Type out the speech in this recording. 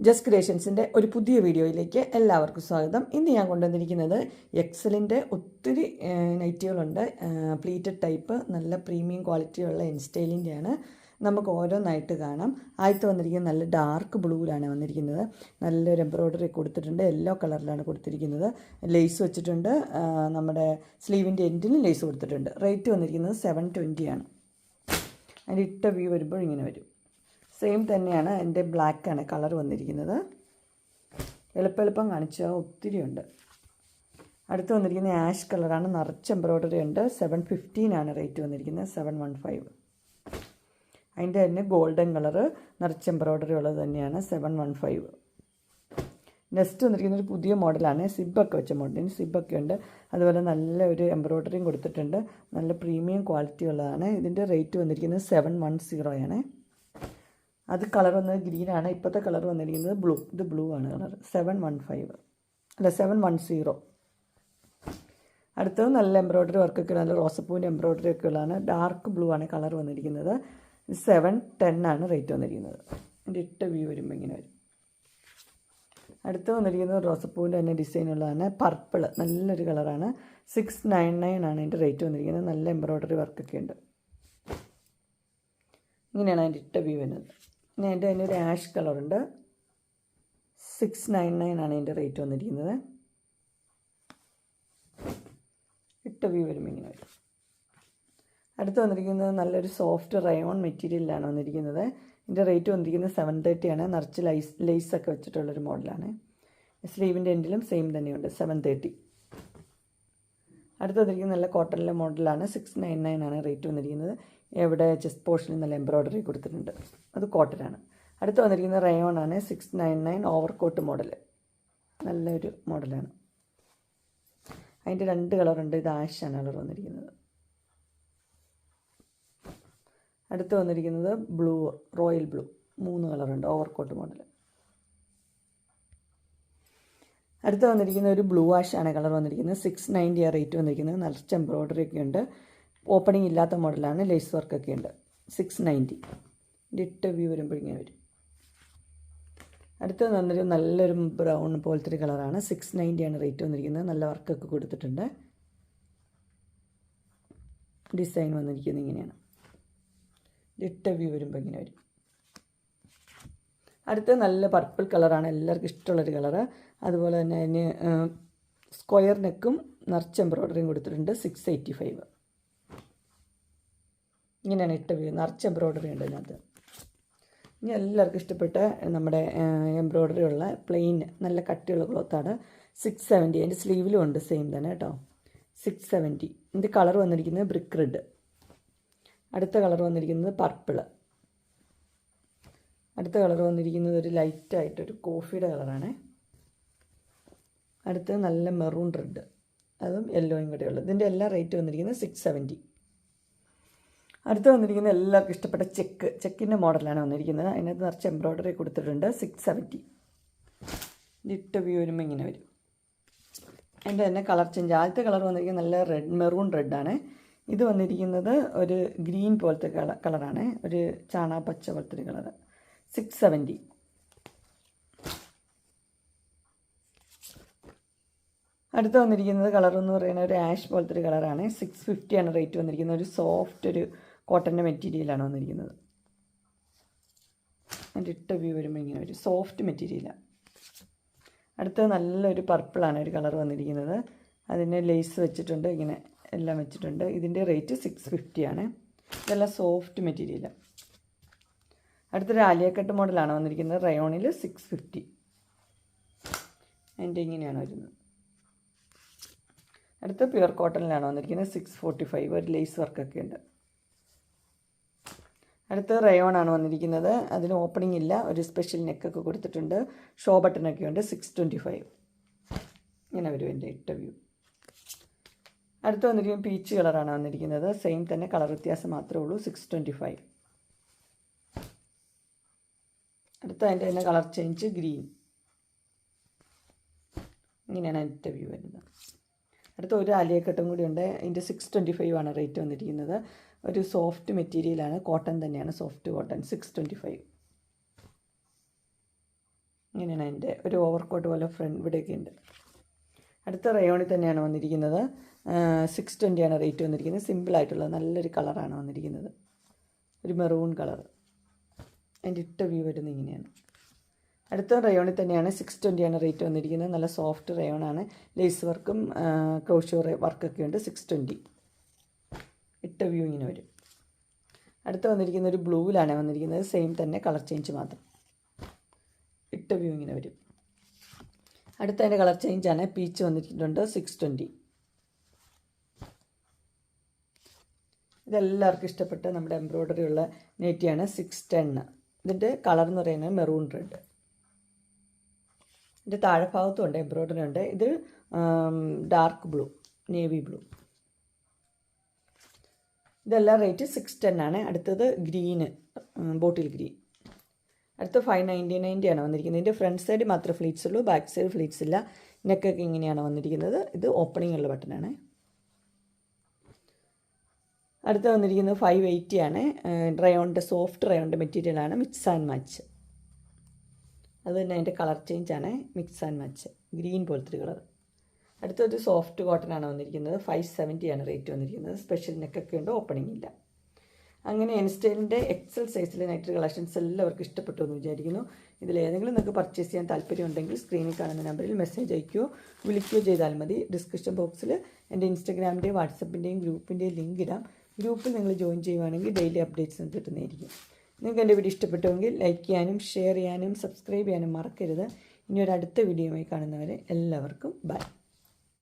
Just ക്രിയേഷൻസിന്റെ ഒരു പുതിയ വീഡിയോയിലേക്ക് എല്ലാവർക്കും സ്വാഗതം. ഇന്ന് ഞാൻ കൊണ്ടുവന്നിരിക്കുന്നത് എക്സലിന്റെ ഒത്തിരി നൈറ്റികളുണ്ട്. പ്ലീറ്റഡ് ടൈപ്പ് നല്ല പ്രീമിയം ക്വാളിറ്റിയുള്ള എൻസ്റ്റൈലിന്റെയാണ് നമുക്ക് ഓരോന്നായിട്ട് കാണാം. ആദ്യത്തെ വന്നിരിക്കുന്നത് നല്ല ഡാർക്ക് ബ്ലൂവിലാണ് വന്നിരിക്കുന്നത്. നല്ലൊരു എംബ്രോയ്ഡറി കൊടുത്തിട്ടുണ്ട്. യെല്ലോ കളറിലാണ് കൊടുത്തിരിക്കുന്നത്. ലേസ് വെച്ചിട്ടുണ്ട്. നമ്മുടെ സ്ലീവിന്റെ എൻഡിലും ലേസ് കൊടുത്തിട്ടുണ്ട്. റേറ്റ് വന്നിരിക്കുന്നത് സെവൻ ട്വന്റിയാണ് അതിന്റെ ഇട്ട വ്യൂ വരുമ്പോൾ ഇങ്ങനെ വരും. സെയിം തന്നെയാണ് എന്റെ ബ്ലാക്കാണ് കളർ വന്നിരിക്കുന്നത്. എളുപ്പെളുപ്പം കാണിച്ച ഒത്തിരി ഉണ്ട്. അടുത്ത് വന്നിരിക്കുന്ന ആഷ് കളറാണ് നിറച്ച് എംബ്രോയ്ഡറി ഉണ്ട്. സെവൻ ഫിഫ്റ്റീനാണ് റേറ്റ് വന്നിരിക്കുന്നത് സെവൻ വൺ ഫൈവ് അതിന്റെ തന്നെ ഗോൾഡൻ കളറ് നിറച്ച് എംബ്രോയ്ഡറി ഉള്ളത് തന്നെയാണ് സെവൻ വൺ ഫൈവ് നെക്സ്റ്റ് വന്നിരിക്കുന്ന ഒരു പുതിയ മോഡലാണ് സിബൊക്കെ വെച്ച മോഡലിന് സിബൊക്കെ ഉണ്ട്. അതുപോലെ നല്ല ഒരു എംബ്രോയ്ഡറിയും കൊടുത്തിട്ടുണ്ട്. നല്ല പ്രീമിയം ക്വാളിറ്റി ഉള്ളതാണ്. ഇതിന്റെ റേറ്റ് വന്നിരിക്കുന്നത് സെവൻ വൺ സീറോയാണ് അത് കളർ വന്നത് ഗ്രീനാണ് ഇപ്പോഴത്തെ കളർ വന്നിരിക്കുന്നത് ബ്ലൂ ഇത് ബ്ലൂ ആണ് കളർ സെവൻ വൺ ഫൈവ് അല്ല സെവൻ വൺ സീറോ അടുത്തത് നല്ല എംബ്രോയ്ഡറി വർക്കൊക്കെ നല്ല റോസപ്പൂവിന്റെ എംബ്രോയ്ഡറി ഒക്കെ ഉള്ളതാണ്. ഡാർക്ക് ബ്ലൂ ആണ് കളർ വന്നിരിക്കുന്നത്. സെവൻ ടെൻ ആണ് റേറ്റ് വന്നിരിക്കുന്നത്. എന്റെ ഇട്ട വ്യൂ വരുമ്പോൾ ഇങ്ങനെ വരും. അടുത്ത് വന്നിരിക്കുന്നത് റോസപ്പൂവിന്റെ തന്നെ ഡിസൈൻ ഉള്ളതാണ്. പർപ്പിൾ നല്ലൊരു കളറാണ് സിക്സ് നയൻ നയൻ ആണ് അതിന്റെ റേറ്റ് വന്നിരിക്കുന്നത്. നല്ല എംബ്രോയ്ഡറി വർക്കൊക്കെ ഉണ്ട്. ഇങ്ങനെയാണ് അതിന്റെ ഇട്ട വ്യൂ വരുന്നത്. ഇനി അതിന്റെ തന്നെ ഒരു ആഷ് കളറുണ്ട്. സിക്സ് നയൻ നയൻ ആണ് അതിന്റെ റേറ്റ് വന്നിരിക്കുന്നത്. ഇട്ട വ്യൂ വരുമ്പോൾ ഇങ്ങനെ വരും. അടുത്ത് വന്നിരിക്കുന്നത് നല്ലൊരു സോഫ്റ്റ് റയോൺ മെറ്റീരിയലാണ് വന്നിരിക്കുന്നത്. ഇതിന്റെ റേറ്റ് വന്നിരിക്കുന്നത് സെവൻ തേർട്ടി ആണ്. നിറച്ച് ലൈസ് ഒക്കെ വെച്ചിട്ടുള്ളൊരു മോഡലാണ് സ്ലീവിന്റെ എൻഡിലും സെയിം തന്നെയുണ്ട് സെവൻ തേർട്ടി അടുത്ത് വന്നിരിക്കുന്നത് നല്ല കോട്ടണിലെ മോഡലാണ് സിക്സ് നയൻ നയൻ ആണ് റേറ്റ് വന്നിരിക്കുന്നത്. എവിടെ ചെസ്റ്റ് പോർഷനിൽ നല്ല എംബ്രോയ്ഡറി കൊടുത്തിട്ടുണ്ട്. അത് കോട്ടനാണ് അടുത്ത് വന്നിരിക്കുന്ന റയോൺ ആണ്. Six nine nine overcoat model നല്ലൊരു മോഡലാണ് അതിന്റെ രണ്ട് കളറുണ്ട് ഇത് ആഷാണ് കളർ വന്നിരിക്കുന്നത്. അടുത്ത് വന്നിരിക്കുന്നത് ബ്ലൂ റോയൽ ബ്ലൂ മൂന്ന് കളറുണ്ട് ഓവർ കോട്ട് മോഡൽ അടുത്ത് വന്നിരിക്കുന്ന ഒരു ബ്ലൂ ആഷ് ആണ്. കളർ വന്നിരിക്കുന്നത്. സിക്സ് നയന്റി ആ റേറ്റ് വന്നിരിക്കുന്നത്. നിറച്ച് എംബ്രോയ്ഡറി ഒക്കെ ഉണ്ട്. ഓപ്പണിംഗ് ഇല്ലാത്ത മോഡലാണ് ലേസ് വർക്കൊക്കെ ഉണ്ട്. സിക്സ് നയന്റി ഡിട്ട് വ്യൂ വരുമ്പോൾ ഇങ്ങനെ വരും. അടുത്തത് വന്നൊരു നല്ലൊരു ബ്രൗൺ പോലത്തെ ഒരു കളറാണ് സിക്സ് നയന്റിയാണ് റേറ്റ് വന്നിരിക്കുന്നത്. നല്ല വർക്കൊക്കെ കൊടുത്തിട്ടുണ്ട്. ഡിസൈൻ വന്നിരിക്കുന്നത് ഇങ്ങനെയാണ്. ഇട്ട വ്യൂ വരുമ്പോൾ ഇങ്ങനെ വരും. അടുത്ത നല്ല പർപ്പിൾ കളറാണ് എല്ലാവർക്കും ഇഷ്ടമുള്ളൊരു കളറ് അതുപോലെ തന്നെ അതിന് സ്ക്വയർ നെക്കും നിറച്ച് എംബ്രോയ്ഡറിയും കൊടുത്തിട്ടുണ്ട്. സിക്സ് എയ്റ്റി ഫൈവ് ഇങ്ങനെയാണ് ഇട്ട് വ്യൂ നിറച്ച് എംബ്രോയ്ഡറി ഉണ്ട് ഇതിനകത്ത്. ഇനി എല്ലാവർക്കും ഇഷ്ടപ്പെട്ട നമ്മുടെ എംബ്രോയ്ഡറി ഉള്ള പ്ലെയിൻ നല്ല കട്ടിയുള്ള ക്ലോത്താണ് സിക്സ് സെവന്റി അതിന്റെ സ്ലീവിലും ഉണ്ട് സെയിം തന്നെ കേട്ടോ. സിക്സ് സെവന്റി ഇതിന്റെ കളർ വന്നിരിക്കുന്നത് ബ്രിക്ക് റെഡ് അടുത്ത കളർ വന്നിരിക്കുന്നത് പർപ്പിൾ അടുത്ത കളർ വന്നിരിക്കുന്നത് ഒരു ലൈറ്റായിട്ടൊരു കോഫിയുടെ കളറാണ് അടുത്തത് നല്ല മെറൂൺ റെഡ് അതും യെല്ലോയും കൂടെ ഉള്ളത് ഇതിന്റെ എല്ലാ റേറ്റ് വന്നിരിക്കുന്നത് സിക്സ് സെവന്റി അടുത്ത് വന്നിരിക്കുന്ന എല്ലാവർക്കും ഇഷ്ടപ്പെട്ട ചെക്ക്. ചെക്കിന്റെ മോഡലാണ് വന്നിരിക്കുന്നത്. അതിനകത്ത് നിറച്ച് എംബ്രോയ്ഡറി കൊടുത്തിട്ടുണ്ട്. Six seventy. ഇട്ട വ്യൂ വരുമ്പോൾ ഇങ്ങനെ വരും. എന്റെ തന്നെ കളർ ചേഞ്ച് ആദ്യത്തെ കളർ വന്നിരിക്കുന്നത് നല്ല റെഡ് മെറൂൺ റെഡാണ് ഇത് വന്നിരിക്കുന്നത് ഒരു ഗ്രീൻ പോലത്തെ കള കളറാണ്. ഒരു ചാണാ പച്ച പോലത്തെ ഒരു കളർ സിക്സ് സെവന്റി. അടുത്ത് വന്നിരിക്കുന്നത് കളർ എന്ന് പറയുന്നത് ഒരു ആഷ് പോലത്തെ ഒരു കളറാണ്. സിക്സ് ഫിഫ്റ്റിയാണ് റേറ്റ് വന്നിരിക്കുന്നത്. ഒരു സോഫ്റ്റ് ഒരു കോട്ടന്റെ മെറ്റീരിയലാണ് വന്നിരിക്കുന്നത്. അതിന്റെ ഇട്ട വ്യൂ വരുമ്പോൾ ഇങ്ങനെ ഒരു സോഫ്റ്റ് മെറ്റീരിയലാണ് അടുത്തത് നല്ലൊരു പർപ്പിളാണ് ഒരു കളർ വന്നിരിക്കുന്നത്. അതിന് ലേസ് വെച്ചിട്ടുണ്ട് ഇങ്ങനെ എല്ലാം വെച്ചിട്ടുണ്ട്. ഇതിന്റെ റേറ്റ് സിക്സ് ഫിഫ്റ്റിയാണ്. ഇതെല്ലാം സോഫ്റ്റ് മെറ്റീരിയലാണ് അടുത്തൊരു ആലിയക്കട്ട് മോഡലാണ് വന്നിരിക്കുന്നത്. റയോണിൽ സിക്സ് ഫിഫ്റ്റി. അതിന്റെ ഇങ്ങനെയാണ് വരുന്നത്. അടുത്ത പ്യുവർ കോട്ടണിലാണ് വന്നിരിക്കുന്നത്. സിക്സ് ഫോർട്ടി ഫൈവ് ഒരു ലേസ് വർക്കൊക്കെ ഉണ്ട്. അടുത്ത റയോൺ ആണ് വന്നിരിക്കുന്നത്. അതിന് ഓപ്പണിംഗ് ഇല്ല. ഒരു സ്പെഷ്യൽ നെക്കൊക്കെ കൊടുത്തിട്ടുണ്ട്. ഷോ ബട്ടണൊക്കെ ഉണ്ട്. സിക്സ് ട്വന്റി ഫൈവ് ഇങ്ങനെ വരും എന്റെ ഇട്ട വ്യൂ അടുത്ത് വന്നിരിക്കുന്നത് പീച്ച് കളറാണ് വന്നിരിക്കുന്നത്. സെയിം തന്നെ കളർ വ്യത്യാസം മാത്രമേ ഉള്ളൂ. സിക്സ് ട്വന്റി ഫൈവ് അടുത്ത അതിന്റെ തന്നെ കളർ ചേഞ്ച് ഗ്രീൻ ഇങ്ങനെയാണ് അതിന്റെ വ്യൂ വരുന്നത്. അടുത്ത ഒരു അലിയക്കെട്ടും കൂടി ഉണ്ട്. ഇതിന്റെ സിക്സ് ട്വന്റി ഫൈവ് ആണ് റേറ്റ് വന്നിരിക്കുന്നത്. ഒരു സോഫ്റ്റ് മെറ്റീരിയലാണ് കോട്ടൺ തന്നെയാണ്. Soft cotton six twenty five ഇങ്ങനെയാണ് എന്റെ ഒരു ഓവർ കോട്ട് പോലെ ഫ്രണ്ട് ഇവിടെയൊക്കെ ഉണ്ട്. അടുത്ത റയോണിൽ തന്നെയാണ് വന്നിരിക്കുന്നത്. സിക്സ് ട്വന്റിയാണ് റേറ്റ് വന്നിരിക്കുന്നത്. സിമ്പിളായിട്ടുള്ള നല്ലൊരു കളറാണ് വന്നിരിക്കുന്നത്. ഒരു മെറൂൺ കളർ എന്റെ ഇട്ട വ്യൂ വരുന്നത് ഇങ്ങനെയാണ്. അടുത്ത റയോണിൽ തന്നെയാണ് സിക്സ് ട്വന്റിയാണ് റേറ്റ് വന്നിരിക്കുന്നത്. നല്ല സോഫ്റ്റ് റയോണാണ് ലേസ് വർക്കും ക്രോഷ്യോ വർക്കൊക്കെ ഉണ്ട്. സിക്സ് ട്വന്റി ഇട്ട വ്യൂ ഇങ്ങനെ വരും. അടുത്ത് വന്നിരിക്കുന്ന ഒരു ബ്ലൂവിലാണ് വന്നിരിക്കുന്നത്. സെയിം തന്നെ കളർ ചേഞ്ച് മാത്രം. ഇട്ട വ്യൂ ഇങ്ങനെ വരും. അടുത്ത അതിന്റെ കളർ ചേഞ്ചാണ് പീച്ച് വന്നിട്ടുണ്ട്. സിക്സ് ട്വന്റി ഇതെല്ലാവർക്കും ഇഷ്ടപ്പെട്ട നമ്മുടെ എംബ്രോയ്ഡറി ഉള്ള നെറ്റിയാണ് സിക്സ് ടെന്ന് ഇതിന്റെ കളർ എന്ന് പറയുന്നത് മെറൂൺ റെഡ് ഇതിന്റെ താഴെ ഭാഗത്തും ഉണ്ട് എംബ്രോയ്ഡറി ഉണ്ട്. ഇത് ഡാർക്ക് ബ്ലൂ നേവി ബ്ലൂ ഇതെല്ലാം റേറ്റ് സിക്സ് ടെൻ ആണ്. അടുത്തത് ഗ്രീന് ബോട്ടിൽ ഗ്രീൻ. അടുത്ത ഫൈവ് നയന്റി നയന്റി ആണ് വന്നിരിക്കുന്നത്. ഇതിന്റെ ഫ്രണ്ട് സൈഡ് മാത്രമേ ഫ്ലീറ്റ്സ് ഉള്ളൂ ബാക്ക് സൈഡ് ഫ്ലീറ്റ്സ് ഇല്ല. നെക്കൊക്കെ ഇങ്ങനെയാണ് വന്നിരിക്കുന്നത്. ഇത് ഓപ്പണിംഗ് ഉള്ള ബട്ടനാണ് അടുത്ത് വന്നിരിക്കുന്നത് ഫൈവ് എയ്റ്റി ആണ്. റയോണിന്റെ സോഫ്റ്റ് റയോണിന്റെ മെറ്റീരിയലാണ് മിക്സ് ആൻഡ് മാച്ച്. അത് തന്നെ അതിന്റെ കളർ ചേഞ്ച് ആണ്. Mix and match. ഗ്രീൻ പോലത്തെ ഒരു കളർ. അടുത്തൊരു സോഫ്റ്റ് കോട്ടൺ ആണ് വന്നിരിക്കുന്നത് ഫൈവ് സെവന്റിയാണ് റേറ്റ് വന്നിരിക്കുന്നത്. സ്പെഷ്യൽ നെക്കൊക്കെ ഉണ്ട് ഓപ്പണിംഗ് ഇല്ല. അങ്ങനെ എൻസ്റ്റൈലിന്റെ എക്സൽ സൈസിലെ നൈറ്റ് കളക്ഷൻസ് എല്ലാവർക്കും ഇഷ്ടപ്പെട്ടു എന്ന് വിചാരിക്കുന്നു. ഇതിൽ ഏതെങ്കിലും നിങ്ങൾക്ക് പർച്ചേസ് ചെയ്യാൻ താല്പര്യമുണ്ടെങ്കിൽ സ്ക്രീനിൽ കാണുന്ന നമ്പറിൽ മെസ്സേജ് അയക്കുകയോ വിളിക്കുകയോ ചെയ്താൽ മതി. ഡിസ്ക്രിപ്ഷൻ ബോക്സിൽ എന്റെ ഇൻസ്റ്റഗ്രാമിന്റെയും വാട്സപ്പിന്റെയും ഗ്രൂപ്പിന്റെയും ലിങ്ക് ഇടാം. ഗ്രൂപ്പിൽ നിങ്ങൾ ജോയിൻ ചെയ്യുവാണെങ്കിൽ ഡെയിലി അപ്ഡേറ്റ്സ് കിട്ടുന്നതായിരിക്കും. നിങ്ങൾക്ക് എന്റെ വീഡിയോ ഇഷ്ടപ്പെട്ടുവെങ്കിൽ ലൈക്ക് ചെയ്യാനും ഷെയർ ചെയ്യാനും സബ്സ്ക്രൈബ് ചെയ്യാനും മറക്കരുത്. ഇനി ഒരു അടുത്ത വീഡിയോയുമായി കാണുന്നവരെ എല്ലാവർക്കും ബൈ